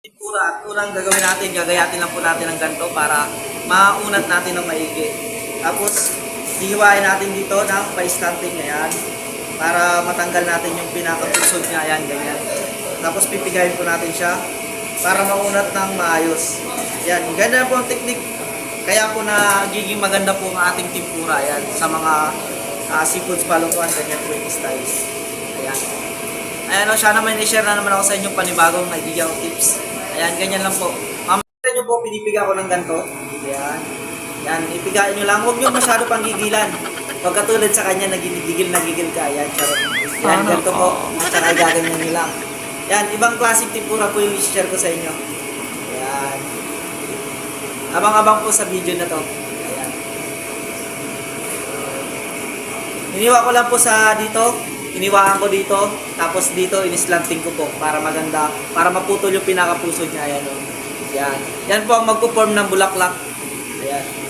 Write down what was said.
Pura at unang gagawin natin, gagayatin lang po natin ng ganito para maunat natin ng maigi. Tapos, hihiwain natin dito ng pa-stunting na yan para matanggal natin yung pinakapusod niya, ayan, ganyan. Tapos pipigayin po natin siya para maunat ng maayos. Yan, ganda po ang technique. Kaya po nagiging maganda po ang ating tempura, yan, sa mga ah, seafoods palutuan, ganyan po yung styles. Ayan. Ayan o, siya naman i-share na naman ako sa inyong panibagong nagiging tips. Ayan, ganyan lang po. Mamaya nyo po, pinipiga ko ng ganito. Ayan. Yan, ipigain nyo lang. Huwag nyo masyado pang gigilan. Huwag katulad sa kanya, nagigil, nagigil ka. Ayan, charot. Yan, ganito po. Tsaka gaganyan nyo lang. Yan, ibang klaseng tempura po yung i-share ko sa inyo. Ayan. Abang-abang po sa video na to. Ayan. Iniwa ko lang po sa dito. Iniwaan ko dito. Tapos dito, inislanting ko po para maganda. Para maputol yung pinakapusod niya. Ayan o. Yan. Yan po ang magpo-form ng bulaklak. Ayan.